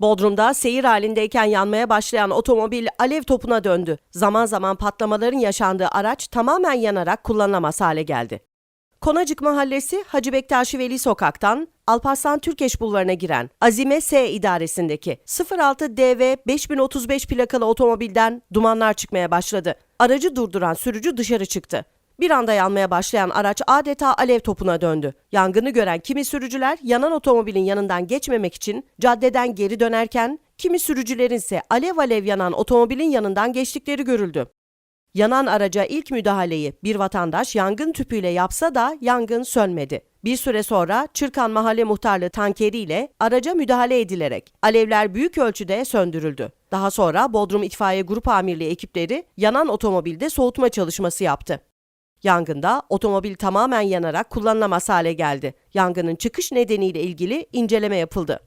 Bodrum'da seyir halindeyken yanmaya başlayan otomobil alev topuna döndü. Zaman zaman patlamaların yaşandığı araç tamamen yanarak kullanılamaz hale geldi. Konacık Mahallesi Hacı Bektaş Veli Sokak'tan Alparslan Türkeş Bulvarı'na giren Azime S idaresindeki 06 DV 5035 plakalı otomobilden dumanlar çıkmaya başladı. Aracı durduran sürücü dışarı çıktı. Bir anda yanmaya başlayan araç adeta alev topuna döndü. Yangını gören kimi sürücüler yanan otomobilin yanından geçmemek için caddeden geri dönerken kimi sürücülerin ise alev alev yanan otomobilin yanından geçtikleri görüldü. Yanan araca ilk müdahaleyi bir vatandaş yangın tüpüyle yapsa da yangın sönmedi. Bir süre sonra Çırkan Mahalle Muhtarlığı tankeriyle araca müdahale edilerek alevler büyük ölçüde söndürüldü. Daha sonra Bodrum İtfaiye Grup Amirliği ekipleri yanan otomobilde soğutma çalışması yaptı. Yangında otomobil tamamen yanarak kullanılamaz hale geldi. Yangının çıkış nedeniyle ilgili inceleme yapıldı.